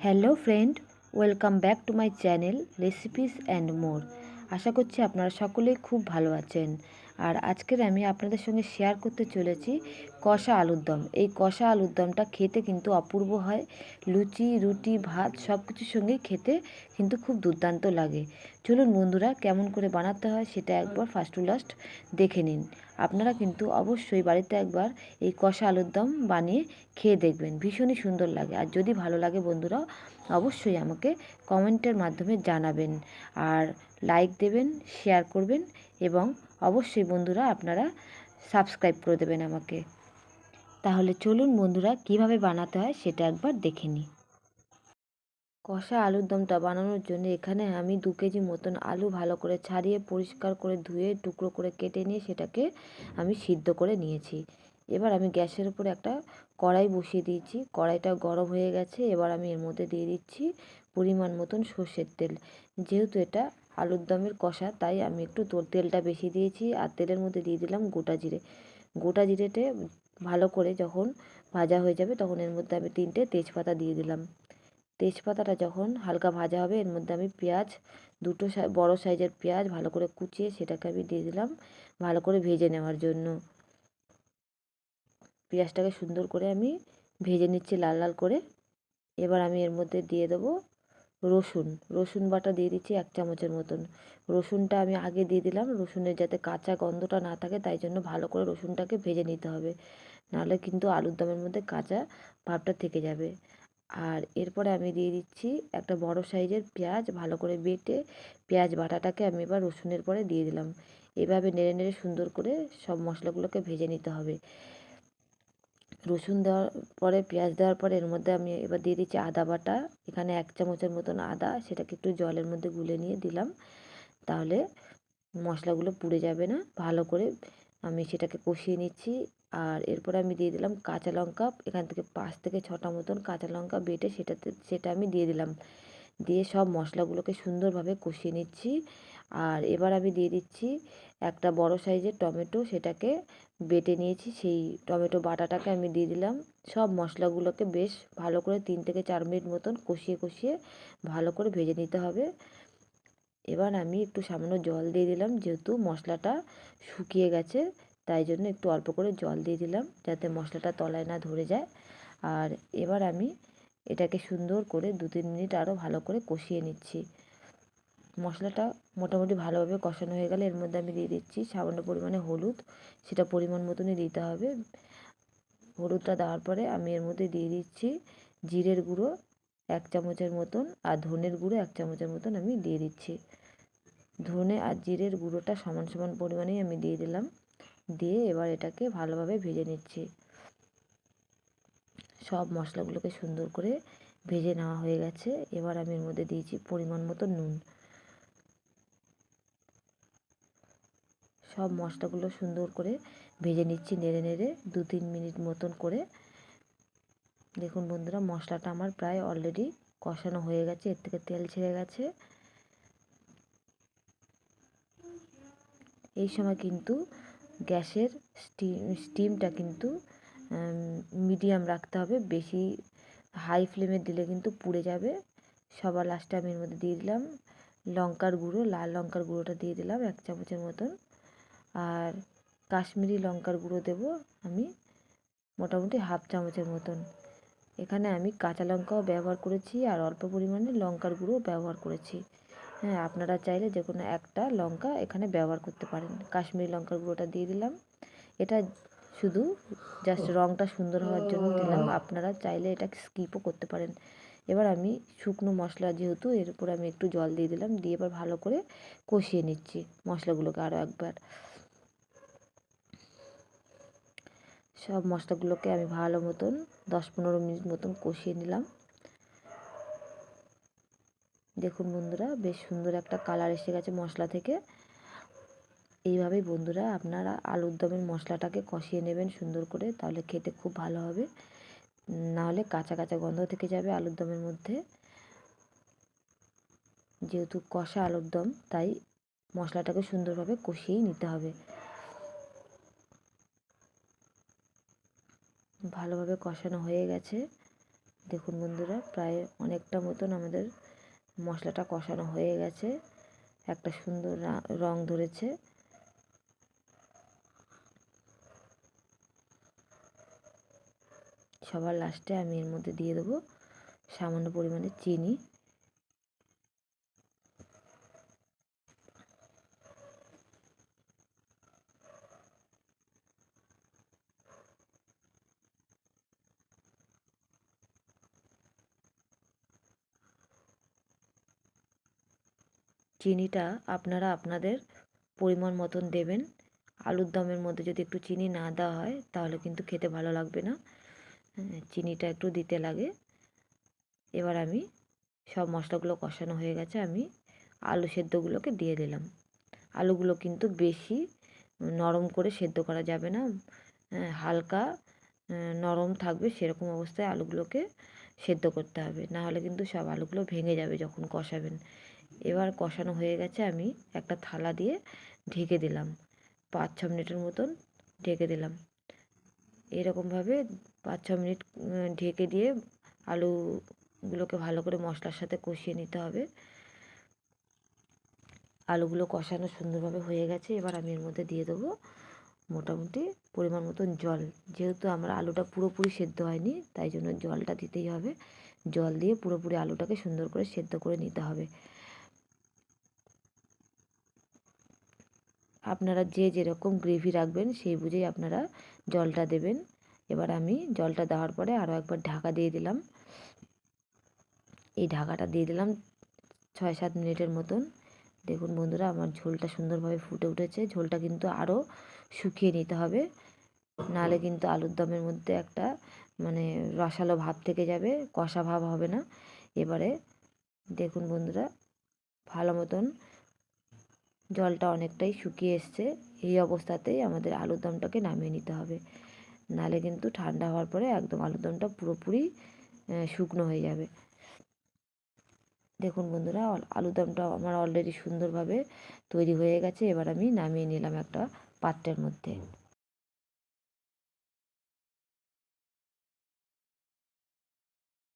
Hello friend welcome back to my channel recipes and more আশা করছি আপনারা সকলেই খুব ভালো আছেন। আর আজকের আমি আপনাদের সঙ্গে শেয়ার করতে চলেছি কষা আলুর দম। এই কষা আলুর দমটা খেতে কিন্তু অপূর্ব হয়। লুচি, রুটি, ভাত সব কিছুর সঙ্গেই খেতে কিন্তু খুব দুর্দান্ত লাগে। চলুন বন্ধুরা কেমন করে বানাতে হয় সেটা একবার ফার্স্ট টু লাস্ট দেখে নিন। আপনারা কিন্তু অবশ্যই বাড়িতে একবার এই কষা আলুর দম বানিয়ে খেয়ে দেখবেন। ভীষণই সুন্দর লাগে। আর যদি ভালো লাগে বন্ধুরা, অবশ্যই আমাকে কমেন্টের মাধ্যমে জানাবেন। আর লাইক দেবেন শেয়ার করবেন এবং অবশ্যই বন্ধুরা আপনারা সাবস্ক্রাইব করে দেবেন আমাকে। তাহলে চলুন বন্ধুরা কীভাবে বানাতে হয় সেটা একবার দেখে নিই। কষা আলুর দমটা বানানোর জন্য এখানে আমি দু কেজি মতন আলু ভালো করে ছাড়িয়ে, পরিষ্কার করে ধুয়ে, টুকরো করে কেটে নিয়ে সেটাকে আমি সিদ্ধ করে নিয়েছি। এবার আমি গ্যাসের উপর একটা কড়াই বসিয়ে দিয়েছি। কড়াইটা গরম হয়ে গেছে। এবার আমি এর মধ্যে দিয়ে দিচ্ছি পরিমাণ মতন সর্ষের তেল। যেহেতু এটা আলুর দমের কষা, তাই আমি একটু তেলটা বেশি দিয়েছি আর তেলের মধ্যে দিয়ে দিলাম গোটা জিরে। গোটা জিরেটে ভালো করে যখন ভাজা হয়ে যাবে তখন এর মধ্যে আমি তিনটে তেজপাতা দিয়ে দিলাম। তেজপাতাটা যখন হালকা ভাজা হবে এর মধ্যে আমি পেঁয়াজ, দুটো বড় সাইজের পেঁয়াজ ভালো করে কুচিয়ে সেটাকে আমি দিয়ে দিলাম ভালো করে ভেজে নেওয়ার জন্য। পেঁয়াজটাকে সুন্দর করে আমি ভেজে নিচ্ছি লাল লাল করে। এবার আমি এর মধ্যে দিয়ে দেবো রসুন রসুন বাটা দিয়ে দিচ্ছি এক চামচের মতন। রসুনটা আমি আগে দিয়ে দিলাম, রসুনের যাতে কাঁচা গন্ধটা না থাকে তাই জন্য ভালো করে রসুনটাকে ভেজে নিতে হবে। নাহলে কিন্তু আলুর দমের মধ্যে কাঁচা ভাবটা থেকে যাবে। আর এরপরে আমি দিয়ে দিচ্ছি একটা বড় সাইজের পেঁয়াজ, ভালো করে বেটে পেঁয়াজ বাটাটাকে আমি এবার রসুনের পরে দিয়ে দিলাম। এভাবে নেড়ে নেড়ে সুন্দর করে সব মশলাগুলোকে ভেজে নিতে হবে। রসুন দেওয়ার পরে, পেঁয়াজ দেওয়ার পরে এর মধ্যে আমি এবার দিয়ে দিচ্ছি আদা বাটা। এখানে এক চামচের মতন আদা, সেটাকে একটু জলের মধ্যে গুলে নিয়ে দিলাম। তাহলে মশলাগুলো পুড়ে যাবে না। ভালো করে আমি সেটাকে কষিয়ে নিচ্ছি। আর এরপরে আমি দিয়ে দিলাম কাঁচা লঙ্কা। এখান থেকে পাঁচ থেকে ছটা মতন কাঁচা লঙ্কা বেটে সেটাতে, সেটা আমি দিয়ে দিলাম। দিয়ে সব মশলাগুলোকে সুন্দরভাবে কষিয়ে নিচ্ছি। আর এবার আমি দিয়ে দিচ্ছি একটা বড় সাইজের টমেটো, সেটাকে বেটে নিয়েছি। সেই টমেটো বাটাটাকে আমি দিয়ে দিলাম। সব মশলাগুলোকে বেশ ভালো করে তিন থেকে চার মিনিট মতন কষিয়ে কষিয়ে ভালো করে ভেজে নিতে হবে। এবার আমি একটু সামান্য জল দিয়ে দিলাম, যেহেতু মশলাটা শুকিয়ে গেছে, তাই জন্য একটু অল্প করে জল দিয়ে দিলাম যাতে মশলাটা তলায় না ধরে যায়। আর এবার আমি এটাকে সুন্দর করে দু তিন মিনিট আরও ভালো করে কষিয়ে নিচ্ছি। মশলাটা মোটামুটি ভালোভাবে কষানো হয়ে গেলে এর মধ্যে আমি দিয়ে দিচ্ছি সামান্য পরিমাণে হলুদ। সেটা পরিমাণ মতনই দিতে হবে। হলুদটা দেওয়ার পরে আমি এর মধ্যে দিয়ে দিচ্ছি জিরের গুঁড়ো এক চামচের মতন আর ধনের গুঁড়ো এক চামচের মতন আমি দিয়ে দিচ্ছি। ধনে আর জিরের গুঁড়োটা সমান সমান পরিমাণেই আমি দিয়ে দিলাম। দিয়ে এবার এটাকে ভালোভাবে ভেজে নিচ্ছি। সব মশলাগুলোকে সুন্দর করে ভেজে নেওয়া হয়ে গেছে। এবার আমি এর মধ্যে দিয়েছি পরিমাণ মতো নুন। সব মশলাগুলো সুন্দর করে ভেজে নিচ্ছি, নেড়ে নেড়ে দু তিন মিনিট মতন করে। দেখুন বন্ধুরা, মশলাটা আমার প্রায় অলরেডি কষানো হয়ে গেছে, এর থেকে তেল ছেড়ে গেছে। এই সময় কিন্তু গ্যাসের স্টিম স্টিমটা কিন্তু মিডিয়াম রাখতে হবে। বেশি হাই ফ্লেমে দিলে কিন্তু পুড়ে যাবে। সবার লাস্টে আমি এর মধ্যে দিয়ে দিলাম লঙ্কার গুঁড়ো, লাল লঙ্কার গুঁড়োটা দিয়ে দিলাম এক চামচের মতন। আর কাশ্মীরি লঙ্কার গুঁড়ো দেব আমি মোটামুটি হাফ চামচের মতন। এখানে আমি কাঁচা লঙ্কাও ব্যবহার করেছি আর অল্প পরিমাণে লঙ্কার গুঁড়ো ব্যবহার করেছি। হ্যাঁ আপনারা চাইলে যে কোনো একটা লঙ্কা এখানে ব্যবহার করতে পারেন। কাশ্মীরি লঙ্কার গুঁড়োটা দিয়ে দিলাম। এটা শুধু জাস্ট রঙটা সুন্দর হওয়ার জন্য দিলাম। আপনারা চাইলে এটা স্কিপও করতে পারেন। এবার আমি শুকনো মশলা যেহেতু এর উপর আমি একটু জল দিয়ে দিলাম। দিয়ে এবার ভালো করে কষিয়ে নিচ্ছি মশলাগুলোকে আরও একবার। সব মশলাগুলোকে আমি ভালো মতন দশ পনেরো মিনিট মতন কষিয়ে নিলাম। দেখুন বন্ধুরা, বেশ সুন্দর একটা কালার এসে গেছে মশলা থেকে। এইভাবেই বন্ধুরা আপনারা আলুর দমের মশলাটাকে কষিয়ে নেবেন সুন্দর করে, তাহলে খেতে খুব ভালো হবে। নাহলে কাঁচা কাঁচা গন্ধ থেকে যাবে আলুর দমের মধ্যে। যেহেতু কষা আলুর দম, তাই মশলাটাকে সুন্দরভাবে কষিয়েই নিতে হবে। ভালোভাবে কষানো হয়ে গেছে। দেখুন বন্ধুরা, প্রায় অনেকটা মতন আমাদের মশলাটা কষানো হয়ে গেছে। একটা সুন্দর রং ধরেছে। সবার লাস্টে আমি এর মধ্যে দিয়ে দেবো সামান্য পরিমাণে চিনি। চিনিটা আপনারা আপনাদের পরিমাণ মতন দেবেন। আলুর দমের মধ্যে যদি একটু চিনি না দেওয়া হয় তাহলে কিন্তু খেতে ভালো লাগবে না। হ্যাঁ, চিনিটা একটু দিতে লাগে। এবার আমি সব মশলাগুলো কষানো হয়ে গেছে আমি আলু সেদ্ধগুলোকে দিয়ে দিলাম। আলুগুলো কিন্তু বেশি নরম করে সেদ্ধ করা যাবে না। হ্যাঁ, হালকা নরম থাকবে সেরকম অবস্থায় আলুগুলোকে সেদ্ধ করতে হবে। না হলে কিন্তু সব আলুগুলো ভেঙে যাবে যখন কষাবেন। এবার কষানো হয়ে গেছে, আমি একটা থালা দিয়ে ঢেকে দিলাম। পাঁচ ছ মিনিটের মতন ঢেকে দিলাম। এরকমভাবে পাঁচ ছ মিনিট ঢেকে দিয়ে আলুগুলোকে ভালো করে মশলার সাথে কষিয়ে নিতে হবে। আলুগুলো কষানো সুন্দরভাবে হয়ে গেছে, এবার আমি এর মধ্যে দিয়ে দেবো মোটামুটি পরিমাণ মতন জল। যেহেতু আমার আলুটা পুরোপুরি সেদ্ধ হয়নি, তাই জন্য জলটা দিতেই হবে। জল দিয়ে পুরোপুরি আলুটাকে সুন্দর করে সেদ্ধ করে নিতে হবে। আপনারা যে যেরকম গ্রেভি রাখবেন, সেই বুঝেই আপনারা জলটা দেবেন। এবার আমি জলটা দেওয়ার পরে আরও একবার ঢাকা দিয়ে দিলাম। এই ঢাকাটা দিয়ে দিলাম ছয় সাত মিনিটের মতন। দেখুন বন্ধুরা, আমার ঝোলটা সুন্দরভাবে ফুটে উঠেছে। ঝোলটা কিন্তু আরও শুকিয়ে নিতে হবে। নাহলে কিন্তু আলুর দমের মধ্যে একটা মানে রসালো ভাব থেকে যাবে, কষা ভাব হবে না। এবারে দেখুন বন্ধুরা, ভালো মতন জলটা অনেকটাই শুকিয়ে এসছে, এই অবস্থাতেই আমাদের আলুর দমটাকে নামিয়ে নিতে হবে। নালে কিন্তু ঠান্ডা হওয়ার পরে একদম আলুর দমটা পুরোপুরি শুকনো হয়ে যাবে। দেখুন বন্ধুরা আলুর দমটা আমার অলরেডি সুন্দরভাবে তৈরি হয়ে গেছে। এবার আমি নামিয়ে নিলাম একটা পাত্রের মধ্যে।